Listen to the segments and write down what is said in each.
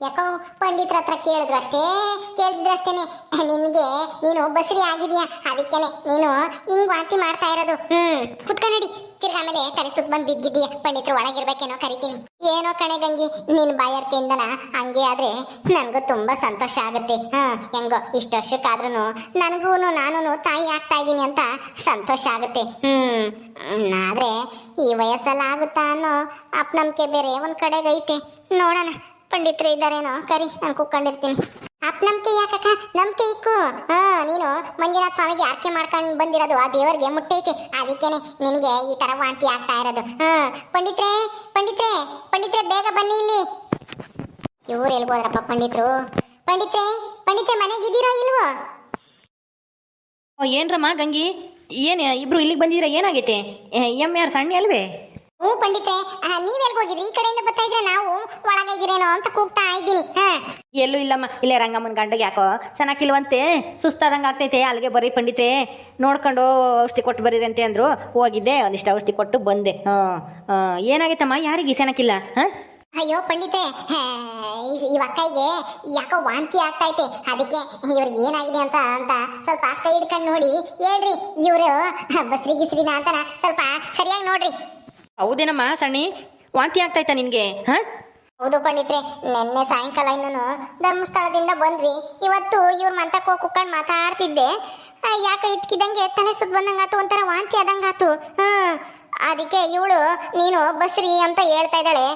ಯಾಕೋ ಪಂಡಿತ್ರ ಹತ್ರ ಕೇಳಿದ್ರು ಅಷ್ಟೇ ಕೇಳಿದ್ರು ಅಷ್ಟೇನೆ ನಿನ್ಗೆ ನೀನು ಬಸರಿ ಆಗಿದ್ಯಾ? ಅದಕ್ಕೇನೆ ನೀನು ಹಿಂಗ್ ವಾಂತಿ ಮಾಡ್ತಾ ಇರೋದು. ಹ್ಮ್. ಕುತ್ಕೊಂಡಿ ತಿರ್ಗ ಆಮೇಲೆ ತಲೆ ಸುತ್ತ ಬಂದ್ ಬಿದ್ದಿದ್ದೀಯ. ಪಂಡಿತ್ರು ಒಳಗಿರ್ಬೇಕೇನೋ ಕರಿತೀನಿ. ಏನೋ ಕಣೆ ಗಂಗಿ, ನಿನ್ ಬಾಯರ್ಕೆಯಿಂದನ? ಹಂಗೆ ಆದ್ರೆ ನನ್ಗೂ ತುಂಬಾ ಸಂತೋಷ ಆಗುತ್ತೆ. ಹ್ಮ್. ಹೆಂಗೋ, ಇಷ್ಟ ವರ್ಷಕ್ಕಾದ್ರೂ ನನಗೂ ನಾನು ತಾಯಿ ಆಗ್ತಾ ಇದ್ದೀನಿ ಅಂತ ಸಂತೋಷ ಆಗುತ್ತೆ. ಹ್ಮ್. ಆದ್ರೆ ಈ ವಯಸ್ಸಲ್ಲ ಆಗುತ್ತಾ ಅನ್ನೋ ಅಪ್ನಂಬಿಕೆ ಬೇರೆ ಒಂದ್ ಕಡೆಗೈತೆ. ನೋಡೋಣ. ಪಂಡಿತ್ರು ಇದ್ದಾರೇನೋ? ಕರಿ ನಾನು ಕೂತ್ಕೊಂಡಿರ್ತೀನಿ. ಅಪ್ ನಂಬಿಕೆ ಯಾಕಕ್ಕ ನಂಬಿಕೆ ಇಕ್ಕು. ಹಾ ನೀನು ಮಂಜುನಾಥ ಸ್ವಾಮಿಗೆ ಆರ್ಕೆ ಮಾಡ್ಕೊಂಡು ಬಂದಿರೋದು ಆ ದೇವರಿಗೆ ಮುಟ್ಟೈತಿ. ಅದಕ್ಕೇನೆ ನಿನಗೆ ಈ ತರ ವಾಂತಿ ಆಗ್ತಾ ಇರೋದು. ಹಾ ಪಂಡಿತ್ರೆ ಪಂಡಿತ್ರೆ ಪಂಡಿತ್ರೆ ಬೇಗ ಬನ್ನಿ ಇಲ್ಲಿ. ಇವ್ರು ಎಲ್ಬೋದ್ರಪ್ಪ ಪಂಡಿತ್ರು? ಪಂಡಿತ್ರೆ ಪಂಡಿತ್ರೆ ಮನೆಗಿದ್ದೀರಾ ಇಲ್ವೋ? ಓ, ಏನ್ರಮ್ಮ ಗಂಗಿ? ಏನು ಇಬ್ರು ಇಲ್ಲಿಗೆ ಬಂದಿದ್ದೀರಾ? ಏನಾಗೈತೆ? ಎಂ ಯಾರು ಸಣ್ಣ ಅಲ್ವೇ? ಹ್ಞೂ ಪಂಡಿತ್ರೆ ನೀವ್ ಎಲ್ಗ್ ಹೋಗಿದ್ರಿ? ಈ ಕಡೆಯಿಂದ ಬರ್ತಾ ಇದ್ರೆ ನಾವು ಒಳಗಿದ್ದೀರೇನೋ ಅಂತ ಕೂಗ್ತಾ ಇದ್ದೀನಿ. ಹಾ. ಎಲ್ಲೂ ಇಲ್ಲಮ್ಮ ಇಲ್ಲೇ ರಂಗಮ್ಮನ ಗಂಡಗೆ ಯಾಕೋ? ಚೆನ್ನಾಗಿಲ್ವಂತೆ ಸುಸ್ತಾದಂಗೆ ಆಗ್ತೈತೆ ಅಲ್ಲಿಗೆ ಬರ್ರಿ ಪಂಡಿತೆ. ನೋಡ್ಕೊಂಡು ಔಷಧಿ ಕೊಟ್ಟು ಬರೀರಿ ಅಂತೆ ಅಂದರು. ಹೋಗಿದ್ದೆ ಒಂದಿಷ್ಟು ಔಷಧಿ ಕೊಟ್ಟು ಬಂದೆ. ಹಾಂ ಏನಾಗೈತಮ್ಮ ಯಾರಿಗೆ ಚೆನ್ನಾಗಿಲ್ಲ ಹಾಂ? ಅಯ್ಯೋ ಪಂಡಿತೆ ಹೇ, ಅಕ್ಕಯ್ಯಗೆ ಯಾಕೋ ವಾಂತಿ ಆಗ್ತೈತೆ. ಅದಕ್ಕೆ ಇವ್ರಿಗೆ ಏನಾಗಿದೆ ಅಂತ ಅಂತ ಸ್ವಲ್ಪ ಕೈ ಹಿಡ್ಕೊಂಡು ನೋಡಿ ಹೇಳ್ರಿ. ಇವರು ಬಸ್ರಿ ಗಿಸ್ರಿನ ಅಂತ ಸ್ವಲ್ಪ ಸರಿಯಾಗಿ ನೋಡ್ರಿ. ಹೌದೇನಮ್ಮ ಸಣ್ಣಿ? ವಾಂತಿ ಆಗ್ತಾಯ್ತಾ ನಿನಗೆ? ಹಾಂ? ಹೌದು ಪಂಡಿತ್ರೆ, ನಿನ್ನೆ ಸಾಯಂಕಾಲ ಇನ್ನೂ ಧರ್ಮಸ್ಥಳದಿಂದ ಬಂದ್ವಿ. ಇವತ್ತು ಇವ್ರ ಮಂತಕ್ಕೆ ಹೋಗಿ ಕುಕ್ಕಂಡು ಮಾತಾಡ್ತಿದ್ದೆ. ಯಾಕೋ ಇದ್ಕಿದಂಗೆ ತಲೆ ಸುತ್ತ ಬಂದಂಗಾತು, ಒಂಥರ ವಾಂತಿ ಆದಂಗಾತು. ಹ್ಮ್ ಅದಕ್ಕೆ ಇವಳು, ನೀನು ಬಸ್ರಿ ಅಂತ ಹೇಳ್ತಾ ಇದ್ದಾಳೆ.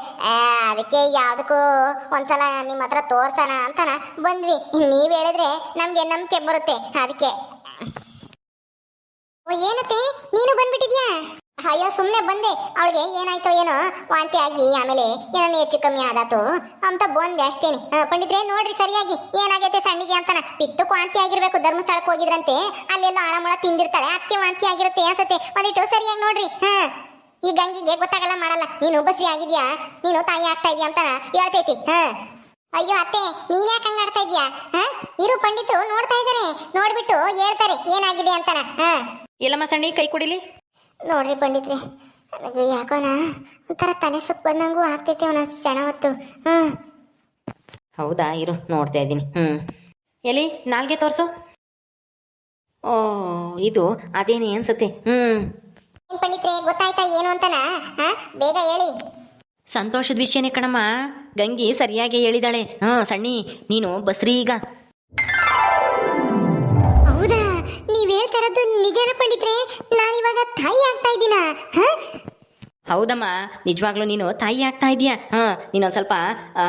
ಅದಕ್ಕೆ ಯಾವ್ದಕ್ಕೂ ಒಂದ್ಸಲ ನಿಮ್ಮ ಹತ್ರ ತೋರ್ಸೋಣ ಅಂತನ ಬಂದ್ವಿ. ನೀವು ಹೇಳಿದ್ರೆ ನಮಗೆ ನಂಬಿಕೆ ಬರುತ್ತೆ. ಅದಕ್ಕೆ. ಓ, ಏನತ್ತೆ? ನೀನು ಬಂದ್ಬಿಟ್ಟಿದ್ಯಾ? ಅಯ್ಯೋ ಸುಮ್ಮನೆ ಬಂದೆ. ಅವಳಿಗೆ ಏನಾಯ್ತೋ ಏನೋ ವಾಂತಿ ಆಗಿ ಆಮೇಲೆ ಏನೋ ಹೆಚ್ಚು ಕಮ್ಮಿ ಆದಾತು ಅಂತ ಬಂದೆ ಅಷ್ಟೇನೆ. ಪಂಡಿತ್ರೆ, ನೋಡ್ರಿ ಸರಿಯಾಗಿ. ಏನಾಗೈತೆ ಸಣ್ಣಿಗೆ ಅಂತಾನ? ಪಿತ್ತಕ್ಕೆ ವಾಂತಿ ಆಗಿರ್ಬೇಕು. ಧರ್ಮಸ್ಥಳಕ್ಕೆ ಹೋಗಿದ್ರಂತೆ. ಅಲ್ಲೆಲ್ಲ ಆಳಮುಳ ತಿಂದಿರ್ತಾಳೆ. ಅದಕ್ಕೆ ವಾಂತಿ ಆಗಿರುತ್ತೆ ಅನ್ಸತ್ತೆ. ಒಂದಿಟ್ಟು ಸರಿಯಾಗಿ ನೋಡ್ರಿ. ಹಾ. ಈ ಗಂಗಿಗೆ ಗೊತ್ತಾಗಲ್ಲ, ಮಾಡಲ್ಲ. ನೀನು ಬಸ್ರಿ ಆಗಿದ್ಯಾ? ನೀನು ತಾಯಿ ಆಗ್ತಾ ಇದೀಯ ಅಂತ ಹೇಳ್ತೈತಿ. ಹಾ. ಅಯ್ಯೋ, ಅತ್ತೆ, ನೀನ್ ಯಾಕೆ ಹಂಗಾಡ್ತಾ ಇದ್ಯಾ? ಹಾ? ಇರು, ಪಂಡಿತರು, ನೋಡ್ತಾ ಇದಾರೆ. ನೋಡ್ಬಿಟ್ಟು ಹೇಳ್ತಾರೆ. ಏನಾಗಿದೆ ಅಂತಾನ? ಹಾ. ಇಲ್ಲಮ್ಮ ಸಣ್ಣಿ, ಕೈ ಕೊಡಿಲಿ. ನೋಡ್ರಿ ಪಂಡಿತ್ರಿ ನನಗೆ ಯಾಕೋನ ಒಂಥರ ತಲೆ ಸುತ್ತ ಬಂದಂಗೂ ಆಗ್ತೈತೆ ಅವನ ಸೆಣ ಹೊತ್ತು. ಹ್ಮ್. ಹೌದಾ ಇರು ನೋಡ್ತಾ ಇದ್ದೀನಿ. ಹ್ಞೂ ಎಲ್ಲಿ ನಾಲ್ಗೆ ತೋರಿಸು? ಓ ಇದು ಅದೇನು ಅನ್ಸುತ್ತೆ? ಹ್ಞೂ ಏನ್ ಪಂಡಿತ್ರೆ ಗೊತ್ತಾಯ್ತಾ ಏನು ಅಂತನ? ಹಾಂ ಬೇಗ ಹೇಳಿ. ಸಂತೋಷದ ವಿಷಯನೇ ಕಣಮ್ಮ. ಗಂಗಿ ಸರಿಯಾಗಿ ಹೇಳಿದಾಳೆ. ಹಾಂ ಸಣ್ಣಿ ನೀನು ಬಸ್ರಿ ಈಗ. ನೀವ್ ಹೇಳ್ತಾ ಇರೋದು ನಿಜಾನ ಪಂಡಿತ್ರೆ ಇವಾಗ ತಾಯಿ ಆಗ್ತಾ ಇದ್ದೀನ? ಹಾ? ಹೌದಮ್ಮ ನಿಜವಾಗ್ಲೂ ನೀನು ತಾಯಿ ಆಗ್ತಾ ಇದೀಯಾ ಹಾ ನೀನೊಂದು ಸ್ವಲ್ಪ ಆ,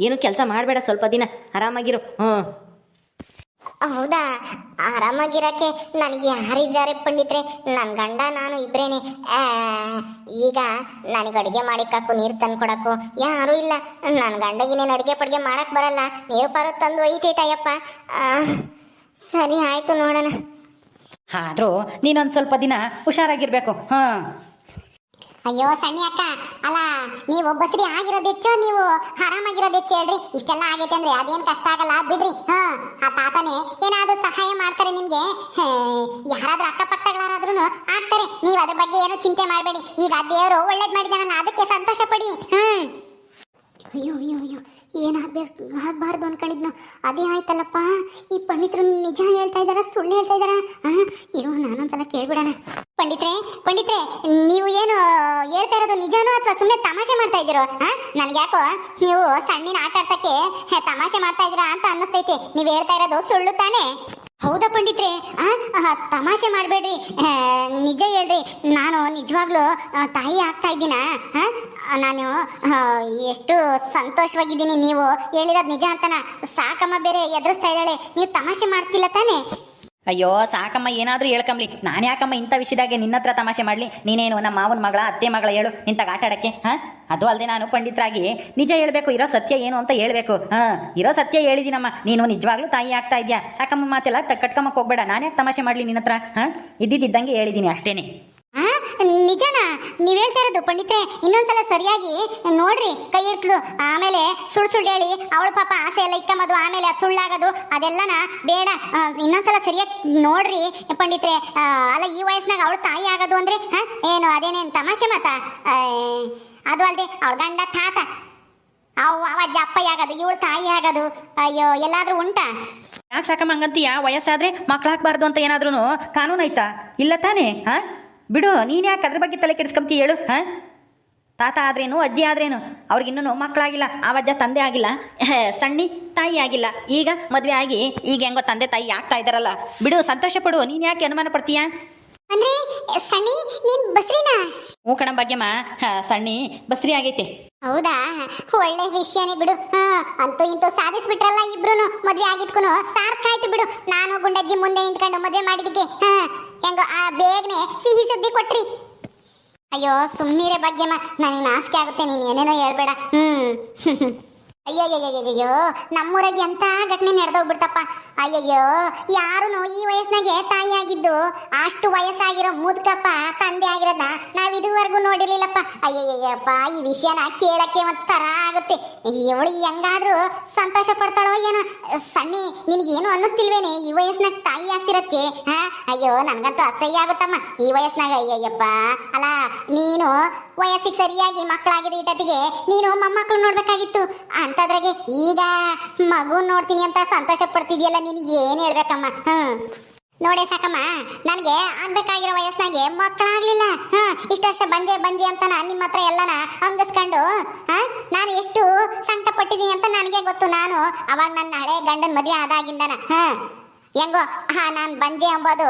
ಏನು ಕೆಲಸ ಮಾಡಬೇಡ ಸ್ವಲ್ಪ ದಿನ ಆರಾಮಾಗಿರು. ಹ್ಞೂ ಹೌದಾ? ಆರಾಮಾಗಿರಕ್ಕೆ ನನಗೆ ಯಾರಿದ್ದಾರೆ ಪಂಡಿತ್ರೆ? ನನ್ನ ಗಂಡ ನಾನು ಇಬ್ರೇನೆ. ಆ, ಈಗ ನನಗೆ ಅಡುಗೆ ಮಾಡಿಕ್ಕಾಕು ನೀರು ತಂದು ಕೊಡಕ್ಕು ಯಾರೂ ಇಲ್ಲ. ನನ್ನ ಗಂಡಗಿನೇನು ಅಡುಗೆ ಪಡ್ಗೆ ಮಾಡಕ್ ಬರಲ್ಲ. ನೀರು ಪಾರು ತಂದು ಒಯ್ತೈತಯ್ಯಪ್ಪ ಆ, ಸರಿ ಆಯ್ತು ನೋಡೋಣ. ಆದರೂ ನೀನೊಂದು ಸ್ವಲ್ಪ ದಿನ ಹುಷಾರಾಗಿರ್ಬೇಕು. ಹ. ಅಯ್ಯೋ ಸಣ್ಣ ಅಕ್ಕ ಅಲ್ಲ ನೀವು ಬಸ್ರಿ ಆಗಿರೋದು ಹೆಚ್ಚು ನೀವು ಆರಾಮಾಗಿರೋದು ಹೆಚ್ಚು ಹೇಳ್ರಿ. ಇಷ್ಟೆಲ್ಲ ಆಗೈತೆ ಅಂದ್ರೆ ಅದೇನು ಕಷ್ಟ ಆಗಲ್ಲ ಬಿಡ್ರಿ. ಹಾ ಆ ತಾತನೇ ಏನಾದ್ರೂ ಸಹಾಯ ಮಾಡ್ತಾರೆ ನಿಮ್ಗೆ? ಹೇ, ಯಾರಾದ್ರೂ ಅಕ್ಕಪಕ್ಕಗಳಾದ್ರೂ ಆಗ್ತಾರೆ. ನೀವು ಅದ್ರ ಬಗ್ಗೆ ಏನು ಚಿಂತೆ ಮಾಡಬೇಡಿ. ಈಗ ದೇವರು ಒಳ್ಳೇದ್ ಮಾಡಿದಾನಲ್ಲ ಅದಕ್ಕೆ ಸಂತೋಷ ಪಡಿ. ಹ್ಮ್. ಅಯ್ಯೋ ಅಯ್ಯೋ ಅಯ್ಯೋ ಏನಾಗ್ಬೇಕು? ಆಗಬಾರ್ದು ಅನ್ಕೊಂಡಿದ್ನು. ಅದೇ ಆಯ್ತಲ್ಲಪ್ಪ. ಈ ಪಂಡಿತರು ನಿಜ ಹೇಳ್ತಾ ಇದ್ದಾರ ಸುಳ್ಳು ಹೇಳ್ತಾ ಇದಾರ ಆ, ಇರು ನಾನೊಂದ್ಸಲ ಕೇಳ್ಬಿಡಣ. ಪಂಡಿತ್ರೆ ಪಂಡಿತ್ರೆ ನೀವು ಏನು ಹೇಳ್ತಾ ಇರೋದು ನಿಜಾನೋ ಅಥವಾ ಸುಮ್ಮನೆ ತಮಾಷೆ ಮಾಡ್ತಾ ಇದ್ದೀರೋ? ನನಗೆ ಯಾಕೋ ನೀವು ಸಣ್ಣಿನ ಆಟ ಆಡ್ಸಕ್ಕೆ ತಮಾಷೆ ಮಾಡ್ತಾ ಇದ್ದೀರಾ ಅಂತ ಅನ್ನಿಸ್ತೈತಿ. ನೀವು ಹೇಳ್ತಾ ಇರೋದು ಸುಳ್ಳು ತಾನೇ. ಹೌದಾ ಪಂಡಿತ್ರೆ? ತಮಾಷೆ ಮಾಡಬೇಡ್ರಿ. ನಿಜ ಹೇಳ್ರಿ. ನಾನು ನಿಜವಾಗ್ಲೂ ತಾಯಿ ಆಗ್ತಾ ಇದ್ದೀನ? ನಾನು ಎಷ್ಟು ಸಂತೋಷವಾಗಿದ್ದೀನಿ ನೀವು ಹೇಳಿರೋದು ನಿಜ ಅಂತನ? ಸಾಕಮ್ಮ ಬೇರೆ ಎದುರಿಸ್ತಾ ಇದ್ದಾಳೆ. ನೀವು ತಮಾಷೆ ಮಾಡ್ತಿಲ್ಲ ತಾನೇ? ಅಯ್ಯೋ, ಸಾಕಮ್ಮ, ಏನಾದರೂ ಹೇಳ್ಕಂಬ್ಲಿ. ನಾನು ಯಾಕಮ್ಮ ಇಂಥ ವಿಷಯದಾಗೆ ನಿನ್ನ ಹತ್ರ ತಮಾಷೆ ಮಾಡಲಿ? ನೀನೇನು, ನಮ್ಮ ಮಾವನ ಮಗಳ, ಅತ್ತೆ ಮಗಳ ಹೇಳು ನಿಂತಾಗ ಆಟ ಆಡಕ್ಕೆ, ಹಾಂ? ಅದು ಅಲ್ಲದೆ ನಾನು ಪಂಡಿತರಾಗಿ ನಿಜ ಹೇಳಬೇಕು, ಇರೋ ಸತ್ಯ ಏನು ಅಂತ ಹೇಳಬೇಕು, ಹಾಂ? ಇರೋ ಸತ್ಯ ಹೇಳಿದ್ದೀನಮ್ಮ ನೀನು ನಿಜವಾಗ್ಲೂ ತಾಯಿ ಆಗ್ತಾ ಇದೆಯಾ? ಸಾಕಮ್ಮ, ಮಾತೆಲ್ಲ ಕಟ್ಕಮ್ಮಕ್ಕೆ ಹೋಗ್ಬೇಡ. ನಾನು ಯಾಕೆ ತಮಾಷೆ ಮಾಡಲಿ ನಿನ್ನ ಹತ್ರ, ಹಾಂ? ಇದ್ದಿದ್ದಂಗೆ ಹೇಳಿದ್ದೀನಿ ಅಷ್ಟೇನೆ. ನಿಜನಾ? ನೀವ್ ಹೇಳ್ತಾ ಇರೋದು ಪಂಡಿತ್ರೆ, ಇನ್ನೊಂದ್ಸಲ ಸರಿಯಾಗಿ ನೋಡ್ರಿ, ಕೈ ಇಟ್ಲು ಆಮೇಲೆ ಸುಳ್ಳು ಸುಳ್ಳು ಹೇಳಿ, ಅವಳ ಪಾಪ ಆಸೆ ಎಲ್ಲ ಇಕ್ಕಂಬದು ಆಮೇಲೆ ಅದು ಸುಳ್ಳಾಗೋದು, ಅದೆಲ್ಲನ ಬೇಡ. ಇನ್ನೊಂದ್ಸಲ ಸರಿಯಾಗಿ ನೋಡ್ರಿ, ಪಂಡಿತ್ರೆ. ಅಲ್ಲ, ಈ ವಯಸ್ಸಿನಾಗ ಅವಳು ತಾಯಿ ಆಗೋದು ಅಂದ್ರೆ? ಏನು, ಅದೇನೇನು ತಮಾಷೆ ಮಾತಾ? ಅದು ಅಲ್ಲದೆ ಅವಳ ಗಂಡ ತಾತ. ಅವ್, ಅವ ಆಗೋದು, ಇವಳು ತಾಯಿ ಆಗೋದು. ಅಯ್ಯೋ, ಎಲ್ಲಾದ್ರೂ ಉಂಟಾ? ಯಾಕೆ ಸಾಕಮ್ಮ ಹಂಗಂತೀಯ? ವಯಸ್ಸಾದ್ರೆ ಮಕ್ಳಾಗ್ಬಾರ್ದು ಅಂತ ಏನಾದ್ರೂ ಕಾನೂನು ಐತಾ? ಇಲ್ಲ ತಾನೇ, ಹಾ? ಬಿಡು ನೀನು ಯಾಕೆ ಅದ್ರ ಬಗ್ಗೆ ತಲೆ ಕೆಡಿಸ್ಕೊಂತೀಯ ಹೇಳು ಹಾಂ? ತಾತ ಆದ್ರೇನು ಅಜ್ಜಿ ಆದ್ರೇನು? ಅವ್ರಿಗಿನ್ನೂ ಮಕ್ಕಳಾಗಿಲ್ಲ ಆವಜ್ಜ ತಂದೆ ಆಗಿಲ್ಲ ಸಣ್ಣಿ ತಾಯಿ ಆಗಿಲ್ಲ. ಈಗ ಮದುವೆ ಆಗಿ ಈಗ ಹೆಂಗೋ ತಂದೆ ತಾಯಿ ಆಗ್ತಾ ಇದ್ದಾರಲ್ಲ. ಬಿಡು ಸಂತೋಷ ಪಡು ನೀನು ಯಾಕೆ ಅನುಮಾನ ಪಡ್ತೀಯ? ಅಂದ್ರೆ ಸಣ್ಣಿ ನೀನ್ ಬಸ್ರಿನ? ಹ್ಞೂ ಕಣ ಭಾಗ್ಯಮ್ಮ ಸಣ್ಣಿ ಬಸ್ರಿ ಆಗೈತೆ. ಹೌದಾ? ಒಳ್ಳೆ ವಿಷಯನೇ ಬಿಡು. ಹಾ ಅಂತೂ ಇಂತೂ ಸಾಧಿಸ್ಬಿಟ್ರಲ್ಲ ಇಬ್ರು ಮದ್ವೆ ಆಗಿದ್ಕುನು. ಸಾರ್ಥ ಆಯ್ತು ಬಿಡು. ನಾನು ಗುಂಡಜ್ಜಿ ಮುಂದೆ ನಿಂತ್ಕೊಂಡು ಮದ್ವೆ ಮಾಡಿದಕ್ಕೆ ಹಾ. ಹೆಂಗೋ ಆ ಬೇಗನೆ ಸಿಹಿ ಸುದ್ದಿ ಕೊಟ್ರಿ. ಅಯ್ಯೋ ಸುಮ್ಮನಿರೆ ಭಾಗ್ಯಮ್ಮ. ನನಗೆ ನಾಚಿಕೆ ಆಗುತ್ತೆ, ನೀನು ಏನೇನೋ ಹೇಳ್ಬೇಡ. ಹ್ಮ್. ಅಯ್ಯಯ್ಯಯ್ಯಯ್ಯೋ ನಮ್ಮೂರಾಗ ಎಂತ ಘಟನೆ ನಡೆದೋಗ್ಬಿಡ್ತಪ್ಪ. ಅಯ್ಯಯ್ಯೋ ಯಾರು ಈ ವಯಸ್ಸಿನಾಗೆ ತಾಯಿ ಆಗಿದ್ದು, ಅಷ್ಟು ವಯಸ್ಸಾಗಿರೋ ಮುದ್ಕಪ್ಪ, ತಂದೆ ಆಗಿರೋದ ನಾವ್ ಇದುವರೆಗೂ ನೋಡಿರ್ಲಿಲ್ಲಪ್ಪ. ಅಯ್ಯಯ್ಯಪ್ಪ ಈ ವಿಷಯನ ಕೇಳಕ್ಕೆ ಒಂಥರ ಆಗುತ್ತೆ. ಇವಳು ಹೆಂಗಾದ್ರೂ ಸಂತೋಷ ಪಡ್ತಾಳೋ ಏನೋ. ಸಣ್ಣಿ, ನಿನಗೇನು ಅನ್ನಿಸ್ತಿಲ್ವೇನೆ ಈ ವಯಸ್ಸಿನಾಗ ತಾಯಿ ಆಗ್ತಿರಕ್ಕೆ ಹಾ? ಅಯ್ಯೋ, ನನ್ಗಂತೂ ಅಸಹ್ಯ ಆಗುತ್ತಮ್ಮ ಈ ವಯಸ್ಸಿನಾಗ, ಅಯ್ಯಯ್ಯಪ್ಪ. ಅಲ್ಲ ನೀನು ವಯಸ್ಸಿಗೆ ಸರಿಯಾಗಿ ಮಕ್ಕಳಾಗಿದೆ ಇಟ್ಟತಿಗೆ ನೀನು ಮೊಮ್ಮಕ್ಕಳು ನೋಡ್ಬೇಕಾಗಿತ್ತು. ಅಂತದ್ರಾಗೆ ಈಗ ಮಗು ನೋಡ್ತೀನಿ ಅಂತ ಸಂತೋಷ ಪಡ್ತಿದ್ಯಲ್ಲ ನಿನಗೆ ಏನ್ ಹೇಳ್ಬೇಕಮ್ಮ? ಹ್ಮ್. ನೋಡೆ ಸಾಕಮ್ಮ, ನನಗೆ ಅನ್ಬೇಕಾಗಿರೋ ವಯಸ್ಸಿನಾಗೆ ಮಕ್ಕಳಾಗ್ಲಿಲ್ಲ. ಹ ಇಷ್ಟು ವರ್ಷ ಬಂದೆ ಬಂದೆ ಅಂತ ನಾನು ನಿಮ್ಮ ಹತ್ರ ಎಲ್ಲನ ಅಂಗಸ್ಕೊಂಡು ಹ ನಾನು ಎಷ್ಟು ಸಂಕಟ ಪಟ್ಟಿದ್ದೀನಿ ಅಂತ ನನಗೆ ಗೊತ್ತು. ನಾನು ಅವಾಗ ನನ್ನ ಹಳೆ ಗಂಡನ ಮದುವೆ ಆದಾಗಿಂದನ ಹ ಹೆಂಗೋ ಹಾ ನಾನು ಬಂಜೆ ಅಂಬೋದು.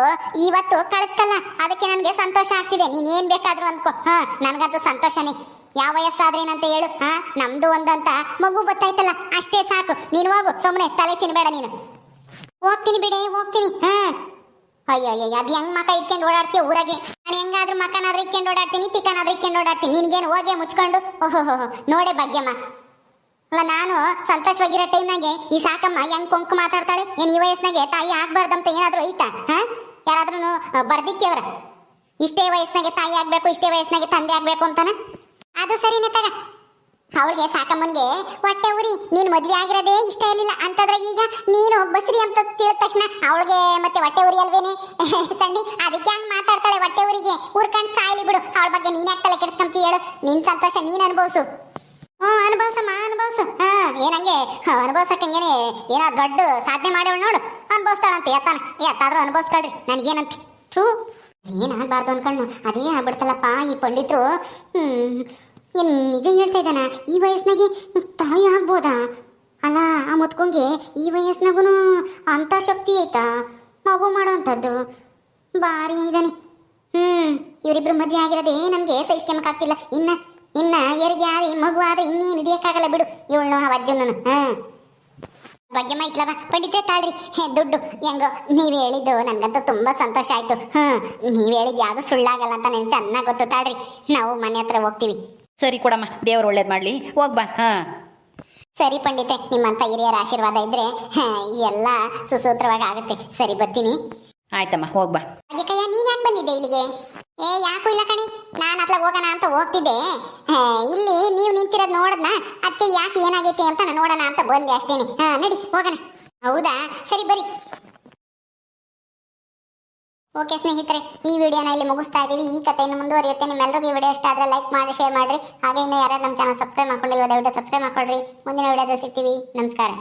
ಇವತ್ತು ಕಳತ್ತಲ್ಲ ಅದಕ್ಕೆ ನನಗೆ ಸಂತೋಷ ಆಗ್ತಿದೆ. ನೀನು ಏನ್ ಬೇಕಾದ್ರೂ ಅಂದ್ಕೋ. ಹಾ, ನನಗಂತೂ ಸಂತೋಷನೇ ಯಾವ ವಯಸ್ಸಾದ್ರೇನಂತ ಹೇಳು, ಹಾ? ನಮ್ದು ಒಂದಂತ ಮಗು ಗೊತ್ತಾಯ್ತಲ್ಲ, ಅಷ್ಟೇ ಸಾಕು. ನೀನು ಹೋಗು ಸುಮ್ಮನೆ ತಲೆ ತಿನ್ಬೇಡ ನೀನು. ಹೋಗ್ತೀನಿ ಬಿಡೆ, ಹೋಗ್ತೀನಿ. ಹಾ. ಅಯ್ಯೋ ಅಯ್ಯೋ ಅದು ಹೆಂಗ್ ಮಕ ಇಟ್ಕೊಂಡು ಓಡಾಡ್ತೀಯ ಊರಾಗೆ. ನಾನು ಹೆಂಗಾದ್ರೂ ಮಕನಾದ್ರೂ ಇಟ್ಕೊಂಡು ಓಡಾಡ್ತೀನಿ, ತಿಕ್ಕನಾದ್ರೂ ಇಟ್ಕೊಂಡು ಓಡಾಡ್ತೀನಿ. ನಿನ್ಗೇನು ಹೋಗೆ ಮುಚ್ಕೊಂಡು? ಓಹೋ ನೋಡೆ ಭಾಗ್ಯಮ್ಮ. ಅಲ್ಲ, ನಾನು ಸಂತೋಷವಾಗಿರೋ ಟೈಮ್ನಾಗೆ ಈ ಸಾಕಮ್ಮ ಹೆಂಗ್ ಕೊಂಕು ಮಾತಾಡ್ತಾಳೆ? ಏನು ಈ ವಯಸ್ಸಿನಾಗೆ ತಾಯಿ ಆಗ್ಬಾರ್ದಂತ ಏನಾದ್ರೂ ಐತಾ, ಹಾ? ಯಾರಾದ್ರೂ ಬರ್ದಿಕ್ಕಿವ್ರ? ಇಷ್ಟೇ ವಯಸ್ಸಿನಾಗೆ ತಾಯಿ ಆಗ್ಬೇಕು, ಇಷ್ಟೇ ವಯಸ್ಸಿನಾಗೆ ತಂದೆ ಆಗ್ಬೇಕು ಅಂತಾನ? ಅದು ಸರಿನೇ ತಗ. ಅವಳಿಗೆ ಸಾಕಮ್ಮನ್ಗೆ, ಹೊಟ್ಟೆ ಉರಿ, ನೀನ್ ಮದ್ವೆ ಆಗಿರೋದೇ ಇಷ್ಟ ಇರ್ಲಿಲ್ಲ ಅಂತಂದ್ರೆ ಈಗ ನೀನು ಬಸ್ರಿ ಅಂತ ತಿಳಿದ ತಕ್ಷಣ ಅವಳಿಗೆ ಮತ್ತೆ ಹೊಟ್ಟೆ ಉರಿ ಅಲ್ವೇನೆ? ಸಂಡಿ ಅದಕ್ಕೆ ಹಂಗ್ ಮಾತಾಡ್ತಾಳೆ ಹೊಟ್ಟೆ ಊರಿಗೆ ಊರ್ಕಂಡ್ ಸಾಯ್ಲಿ ಬಿಡು, ಅವಳ ಬಗ್ಗೆ ನೀನ್ ಯಾಕೆ ತಲೆ ಕೆಡಿಸ್ಕೊಂತ ಹೇಳು. ನಿನ್ ಸಂತೋಷ ನೀನ್ ಅನುಭವಿಸು. ಹ್ಮ್, ಅನುಭವಿಸಮ್ಮ, ಅನುಭವಿಸು. ಹಾ ಏನಂಗೆ ಅನುಭವಿಸಕ್ಕಂಗೇನೆ ಏನೋ ದೊಡ್ಡ ಸಾಧನೆ ಮಾಡ್ಯವಳು ನೋಡು. ಅನುಭವಿಸ್ತಾಳಂತೆ, ಎತ್ತಾನ. ಎತ್ತಾದ್ರೂ ಅನುಭವಿಸ್ತಾಳ್ರಿ ನನಗೇನಂತ? ಥೂ ಏನಾಗಬಾರ್ದು ಅನ್ಕೊಂಡು ಅದೇ ಆಗ್ಬಿಡ್ತಲ್ಲಪ್ಪ, ಈ ಪಂಡಿತರು. ಏನ್ ನಿಜ ಹೇಳ್ತಾ ಇದ್ದಾನ? ಈ ವಯಸ್ಸಿನಾಗೆ ತಾಯಿ ಆಗ್ಬೋದಾ? ಅಲ್ಲ, ಆ ಮುತ್ಕೊಂಗೆ ಈ ವಯಸ್ಸಿನಾಗೂ ಅಂತ ಶಕ್ತಿ ಐತಾ? ಮಗು ಮಾಡೋವಂಥದ್ದು. ಭಾರಿ ಇದಾನೆ. ಹ್ಮ್, ಇವರಿಬ್ರು ಮದುವೆ ಆಗಿರೋದೇ ನಮ್ಗೆ ಸಹಿಸ್ಕೊಂಬಕ್ಕಾಗ್ತಿಲ್ಲ ಇನ್ನ ಇನ್ನ ಎರಿಗೆ ಆದಿ ಮಗು ಆದ್ರೆ ಇನ್ನೇನು ಹಿಡಿಯಕ್ಕಾಗಲ್ಲ ಬಿಡು. ಇವಳು ಅಜ್ಜನನು ಹ್ಮ್ ಬಗ್ಗೆ ಮೈತ್ಲವ ಪಂಡಿತೆ ತಾಳ್ರಿ. ಹೇ ದುಡ್ಡು. ಹೆಂಗೋ ನೀವ್ ಹೇಳಿದ್ದು ನನ್ಗಂತೂ ತುಂಬಾ ಸಂತೋಷ ಆಯ್ತು. ಹ್ಮ್ ನೀವ್ ಹೇಳಿದ್ ಯಾವ್ದು ಸುಳ್ಳಾಗಲ್ಲ ಅಂತ ನನ್ಗೆ ಚೆನ್ನಾಗ್ ಗೊತ್ತು ತಾಳ್ರಿ. ನಾವು ಮನೆ ಹತ್ರ ಹೋಗ್ತೀವಿ. ಸರಿ ಕೊಡಮ್ಮ ದೇವ್ರು ಒಳ್ಳೇದು ಮಾಡಲಿ. ಹೋಗ್ಬಾ ಹಾ. ಸರಿ ಪಂಡಿತೆ ನಿಮ್ಮಂತ ಹಿರಿಯರ ಆಶೀರ್ವಾದ ಇದ್ರೆ ಹಾ, ಎಲ್ಲ ಸುಸೂತ್ರವಾಗಿ ಆಗುತ್ತೆ. ಸರಿ ಬರ್ತೀನಿ. ಆಯ್ತಮ್ಮ ಹೋಗ್ಬಾ ಅಜ್ಜಕಯ್ಯ ನೀನ್ ಯಾಕೆ ಬಂದಿದ್ದೆ ಇಲ್ಲಿಗೆ? ಏ, ಯಾಕೂ ಇಲ್ಲ ಕಣಿ. ನಾನು ಅತ್ಲ ಹೋಗೋಣ ಅಂತ ಹೋಗ್ತಿದ್ದೆ. ಇಲ್ಲಿ ನೀವು ನಿಂತಿರೋದು ನೋಡದ್ನ? ಅದಕ್ಕೆ ಯಾಕೆ ಏನಾಗೈತೆ ಅಂತ ನಾನು ನೋಡೋಣ ಅಂತ ಬಂದೆ ಅಷ್ಟೇನೆ. ಹಾ, ನಡಿ, ಹೋಗೋಣ. ಹೌದಾ? ಸರಿ, ಬರಿ. ಓಕೆ ಸ್ನೇಹಿತರೆ, ಈ ವಿಡಿಯೋನ ಇಲ್ಲಿ ಮುಗಿಸ್ತಾ ಇದ್ದೀವಿ. ಈ ಕಥೆಯನ್ನು ಮುಂದುವರಿಯುತ್ತೆ. ನಿಮ್ಮೆಲ್ಲರಿಗೂ ಈ ವಿಡಿಯೋ ಇಷ್ಟ ಆದ್ರೆ ಲೈಕ್ ಮಾಡಿ, ಶೇರ್ ಮಾಡ್ರಿ. ಹಾಗೆ ಇನ್ನು ಯಾರು ನಮ್ಮ ಚಾನಲ್ ಸಬ್ಸ್ಕ್ರೈಬ್ ಮಾಡ್ಕೊಂಡಿಲ್ಲ ದಯವಿಟ್ಟು ಸಬ್ಸ್ಕ್ರೈಬ್ ಮಾಡ್ಕೊಳ್ರಿ. ಮುಂದಿನ ವಿಡಿಯೋದಲ್ಲಿ ಸಿಗ್ತೀವಿ. ನಮಸ್ಕಾರ.